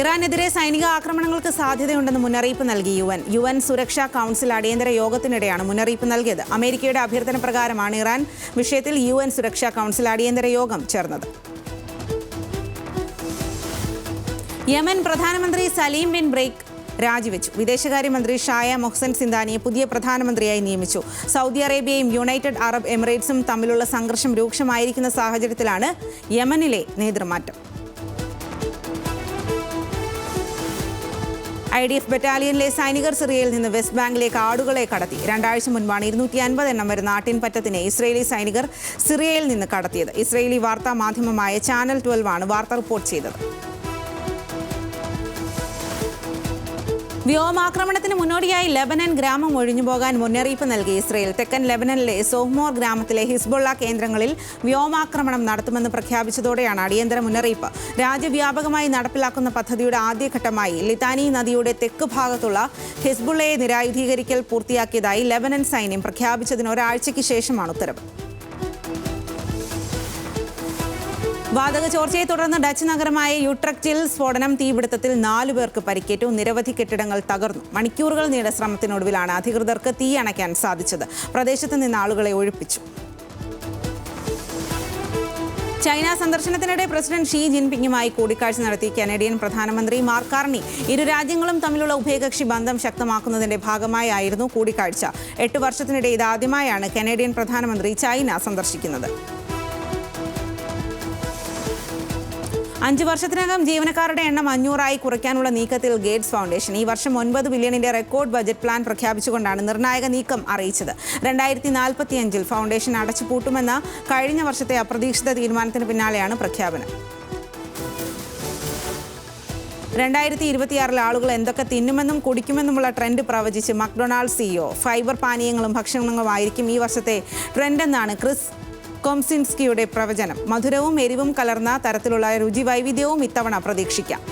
ഇറാനെതിരെ സൈനിക ആക്രമണങ്ങൾക്ക് സാധ്യതയുണ്ടെന്ന് മുന്നറിയിപ്പ് നൽകി യു എൻ. യു എൻ സുരക്ഷാ കൗൺസിൽ അടിയന്തര യോഗത്തിനിടെയാണ് മുന്നറിയിപ്പ് നൽകിയത്. അമേരിക്കയുടെ അഭ്യർത്ഥന പ്രകാരമാണ് ഇറാൻ വിഷയത്തിൽ യു എൻ സുരക്ഷാ കൗൺസിൽ അടിയന്തര യോഗം ചേർന്നത്. യമൻ പ്രധാനമന്ത്രി സലീം ബിൻ ബ്രേക്ക് രാജിവെച്ചു. വിദേശകാര്യമന്ത്രി ഷായ മൊഹ്സൻ സിന്ദാനിയെ പുതിയ പ്രധാനമന്ത്രിയായി നിയമിച്ചു. സൗദി അറേബ്യയും യുണൈറ്റഡ് അറബ് എമിറേറ്റ്സും തമ്മിലുള്ള സംഘർഷം രൂക്ഷമായിരിക്കുന്ന സാഹചര്യത്തിലാണ് യമനിലെ നേതൃമാറ്റം. ഐ ഡി എഫ് ബറ്റാലിയനിലെ സൈനികർ സിറിയയിൽ നിന്ന് വെസ്റ്റ് ബാങ്കിലേക്ക് ആടുകളെ കടത്തി. രണ്ടാഴ്ച മുൻപാണ് ഇരുന്നൂറ്റി അൻപത് എണ്ണം വരുന്ന ആട്ടിൻപറ്റത്തിനെ ഇസ്രയേലി സൈനികർ സിറിയയിൽ നിന്ന് കടത്തിയത്. ഇസ്രയേലി വാർത്താ മാധ്യമമായ ചാനൽ ട്വൽവ് ആണ് വാർത്ത റിപ്പോർട്ട് ചെയ്തത്. വ്യോമാക്രമണത്തിന് മുന്നോടിയായി ലെബനൻ ഗ്രാമം ഒഴിഞ്ഞു പോകാൻ മുന്നറിയിപ്പ് നൽകി ഇസ്രയേൽ. തെക്കൻ ലെബനനിലെ സോഹ്മോർ ഗ്രാമത്തിലെ ഹിസ്ബുള്ള കേന്ദ്രങ്ങളിൽ വ്യോമാക്രമണം നടത്തുമെന്ന് പ്രഖ്യാപിച്ചതോടെയാണ് അടിയന്തര മുന്നറിയിപ്പ്. രാജ്യവ്യാപകമായി നടപ്പിലാക്കുന്ന പദ്ധതിയുടെ ആദ്യഘട്ടമായി ലിതാനി നദിയുടെ തെക്ക് ഭാഗത്തുള്ള ഹിസ്ബുള്ളയെ നിരായുധീകരിക്കൽ പൂർത്തിയാക്കിയതായി ലെബനൻ സൈന്യം പ്രഖ്യാപിച്ചതിന് ഒരാഴ്ചയ്ക്ക് ശേഷമാണ് ഉത്തരവ്. വാതക ചോർച്ചയെ തുടർന്ന് ഡച്ച് നഗരമായ യുട്രക്റ്റിൽ സ്ഫോടനം തീപിടുത്തത്തിൽ നാലു പേർക്ക് പരിക്കേറ്റു. നിരവധി കെട്ടിടങ്ങൾ തകർന്നു. മണിക്കൂറുകൾ നീണ്ട ശ്രമത്തിനൊടുവിലാണ് അധികൃതർക്ക് തീ അണയ്ക്കാൻ സാധിച്ചത്. പ്രദേശത്ത് നിന്ന് ആളുകളെ ഒഴിപ്പിച്ചു. ചൈന സന്ദർശനത്തിനിടെ പ്രസിഡന്റ് ഷീ ജിൻപിങ്ങുമായി കൂടിക്കാഴ്ച നടത്തി കനേഡിയൻ പ്രധാനമന്ത്രി മാർക്ക് കാർണി. ഇരു രാജ്യങ്ങളും തമ്മിലുള്ള ഉഭയകക്ഷി ബന്ധം ശക്തമാക്കുന്നതിന്റെ ഭാഗമായായിരുന്നു കൂടിക്കാഴ്ച. എട്ട് വർഷത്തിനിടെ ഇതാദ്യമായാണ് കനേഡിയൻ പ്രധാനമന്ത്രി ചൈന സന്ദർശിക്കുന്നത്. അഞ്ച് വർഷത്തിനകം ജീവനക്കാരുടെ എണ്ണം അഞ്ഞൂറായി കുറയ്ക്കാനുള്ള നീക്കത്തിൽ ഗേറ്റ്സ് ഫൗണ്ടേഷൻ. ഈ വർഷം ഒൻപത് ബില്യണിന്റെ റെക്കോർഡ് ബജറ്റ് പ്ലാൻ പ്രഖ്യാപിച്ചുകൊണ്ടാണ് നിർണായക നീക്കം അറിയിച്ചത്. രണ്ടായിരത്തി നാൽപ്പത്തിയഞ്ചിൽ ഫൗണ്ടേഷൻ അടച്ചുപൂട്ടുമെന്ന കഴിഞ്ഞ വർഷത്തെ അപ്രതീക്ഷിത തീരുമാനത്തിന് പിന്നാലെയാണ് പ്രഖ്യാപനം. രണ്ടായിരത്തി ഇരുപത്തിയാറിൽ ആളുകൾ എന്തൊക്കെ തിന്നുമെന്നും കുടിക്കുമെന്നുമുള്ള ട്രെൻഡ് പ്രവചിച്ച് മക്ഡൊണാൾഡ് സിഇഒ ഫൈബർ പാനീയങ്ങളും ഭക്ഷണങ്ങളും ആയിരിക്കും ഈ വർഷത്തെ ട്രെൻഡെന്നാണ് ക്രിസ് കൊംസിൻസ്കിയുടെ പ്രവചനം. മധുരവും എരിവും കലർന്ന തരത്തിലുള്ള രുചി വൈവിധ്യവും ഇത്തവണ പ്രതീക്ഷിക്കാം.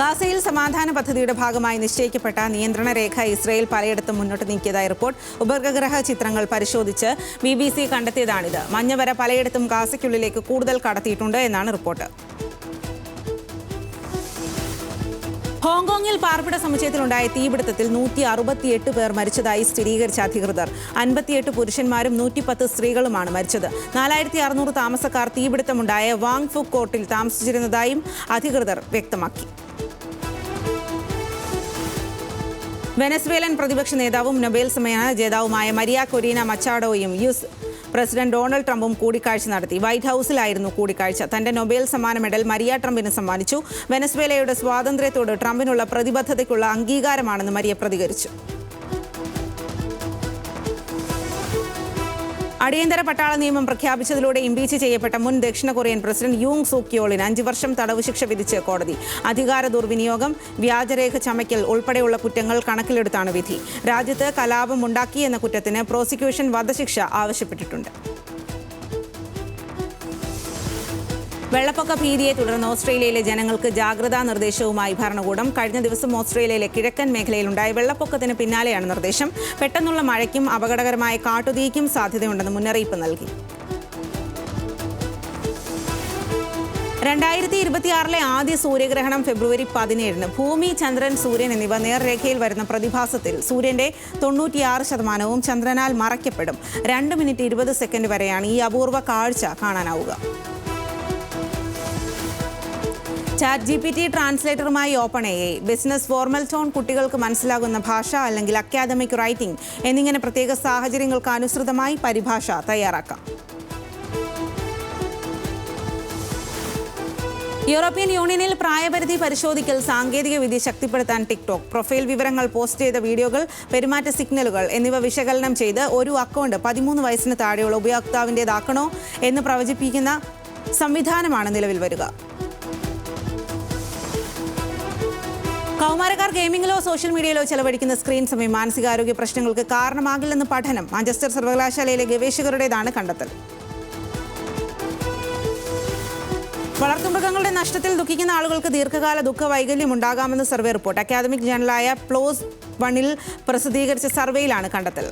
ഗാസയിൽ സമാധാന പദ്ധതിയുടെ ഭാഗമായി നിശ്ചയിക്കപ്പെട്ട നിയന്ത്രണ രേഖ ഇസ്രയേൽ പലയിടത്തും മുന്നോട്ട് നീക്കിയതായി റിപ്പോർട്ട് ഉപഗ്രഹ ചിത്രങ്ങൾ പരിശോധിച്ച് ബി ബി സി കണ്ടെത്തിയതാണിത്. മഞ്ഞവര പലയിടത്തും ഗാസയ്ക്കുള്ളിലേക്ക് കൂടുതൽ കടത്തിയിട്ടുണ്ട് എന്നാണ് റിപ്പോർട്ട്. ഹോങ്കോങ്ങിൽ പാർപ്പിട സമുച്ചയത്തിലുണ്ടായ തീപിടുത്തത്തിൽ നൂറ്റി അറുപത്തിയെട്ട് പേർ മരിച്ചതായി സ്ഥിരീകരിച്ച അധികൃതർ. അൻപത്തിയെട്ട് പുരുഷന്മാരും നൂറ്റിപ്പത്ത് സ്ത്രീകളുമാണ് മരിച്ചത്. നാലായിരത്തി അറുന്നൂറ് താമസക്കാർ തീപിടുത്തമുണ്ടായ വാങ് ഫുക് കോർട്ടിൽ താമസിച്ചിരുന്നതായും അധികൃതർ വ്യക്തമാക്കി. വെനസ്വേലൻ പ്രതിപക്ഷ നേതാവും നൊബേൽ സമയ ജേതാവുമായ മരിയ കൊരീന മച്ചാഡോയും യുസ് പ്രസിഡന്റ് ഡൊണാൾഡ് ട്രംപും കൂടിക്കാഴ്ച നടത്തി. വൈറ്റ് ഹൌസിലായിരുന്നു കൂടിക്കാഴ്ച. തന്റെ നൊബേൽ സമ്മാന മെഡൽ മരിയ ട്രംപിന് സമ്മാനിച്ചു. വെനസ്വേലയുടെ സ്വാതന്ത്ര്യത്തോട് ട്രംപിനുള്ള പ്രതിബദ്ധതയ്ക്കുള്ള അംഗീകാരമാണെന്ന് മരിയ പ്രതികരിച്ചു. അടിയന്തര പട്ടാള നിയമം പ്രഖ്യാപിച്ചതിലൂടെ ഇംപീച്ച് ചെയ്യപ്പെട്ട മുൻ ദക്ഷിണ കൊറിയൻ പ്രസിഡന്റ് യൂങ് സൂക്യോളിന് അഞ്ച് വർഷം തടവ് ശിക്ഷ വിധിച്ച് കോടതി. അധികാര ദുർവിനിയോഗം വ്യാജരേഖ ചമയ്ക്കൽ ഉൾപ്പെടെയുള്ള കുറ്റങ്ങൾ കണക്കിലെടുത്താണ് വിധി. രാജ്യത്ത് കലാപം ഉണ്ടാക്കി എന്ന കുറ്റത്തിന് പ്രോസിക്യൂഷൻ വധശിക്ഷ ആവശ്യപ്പെട്ടിട്ടുണ്ട്. വെള്ളപ്പൊക്ക ഭീതിയെ തുടർന്ന് ഓസ്ട്രേലിയയിലെ ജനങ്ങൾക്ക് ജാഗ്രതാ നിർദ്ദേശവുമായി ഭരണകൂടം കഴിഞ്ഞ ദിവസം ഓസ്ട്രേലിയയിലെ കിഴക്കൻ മേഖലയിലുണ്ടായ വെള്ളപ്പൊക്കത്തിന് പിന്നാലെയാണ് നിർദ്ദേശം. പെട്ടെന്നുള്ള മഴയ്ക്കും അപകടകരമായ കാട്ടുതീക്കും സാധ്യതയുണ്ടെന്ന് മുന്നറിയിപ്പ് നൽകി. രണ്ടായിരത്തി ഇരുപത്തിയാറിലെ ആദ്യ സൂര്യഗ്രഹണം ഫെബ്രുവരി പതിനേഴിന് ഭൂമി ചന്ദ്രൻ സൂര്യൻ എന്നിവ നേർരേഖയിൽ വരുന്ന പ്രതിഭാസത്തിൽ സൂര്യന്റെ തൊണ്ണൂറ്റിയാറ് ശതമാനവും ചന്ദ്രനാൽ മറയ്ക്കപ്പെടും. രണ്ട് മിനിറ്റ് ഇരുപത് സെക്കൻഡ് വരെയാണ് ഈ അപൂർവ കാഴ്ച കാണാനാവുക. Chat G P T ട്രാൻസ്ലേറ്ററുമായി Open A business formal tone കുട്ടികൾക്ക് മനസ്സിലാകുന്ന ഭാഷ അല്ലെങ്കിൽ അക്കാദമിക് റൈറ്റിംഗ് എന്നിങ്ങനെ പ്രത്യേക സാഹചര്യങ്ങൾക്ക് അനുസൃതമായി പരിഭാഷ തയ്യാറാക്കാം. യൂറോപ്യൻ യൂണിയനിൽ പ്രായപരിധി പരിശോധിക്കൽ സാങ്കേതിക വിദ്യ ശക്തിപ്പെടുത്താൻ ടിക്ടോക്ക്. പ്രൊഫൈൽ വിവരങ്ങൾ പോസ്റ്റ് ചെയ്ത വീഡിയോകൾ പെരുമാറ്റ സിഗ്നലുകൾ എന്നിവ വിശകലനം ചെയ്ത് ഒരു അക്കൗണ്ട് പതിമൂന്ന് വയസ്സിന് താഴെയുള്ള ഉപയോക്താവിന്റെതാക്കണോ എന്ന് പ്രവചിപ്പിക്കുന്ന സംവിധാനമാണ് നിലവിൽ വരിക. കൗമാരക്കാർ ഗെയിമിംഗിലോ സോഷ്യൽ മീഡിയയിലോ ചെലവഴിക്കുന്ന സ്ക്രീൻ സമയം മാനസികാരോഗ്യ പ്രശ്നങ്ങൾക്ക് കാരണമാകില്ലെന്ന് പഠനം മാഞ്ചസ്റ്റർ സർവകലാശാലയിലെ ഗവേഷകരുടേതാണ് കണ്ടെത്തൽ. വളർത്തുമൃഗങ്ങളുടെ നഷ്ടത്തിൽ ദുഃഖിക്കുന്ന ആളുകൾക്ക് ദീർഘകാല ദുഃഖ വൈകല്യം ഉണ്ടാകാമെന്ന് സർവേ റിപ്പോർട്ട്. അക്കാദമിക് ജേണലായ പ്ലോസ് വണ്ണിൽ പ്രസിദ്ധീകരിച്ച സർവേയിലാണ് കണ്ടെത്തൽ.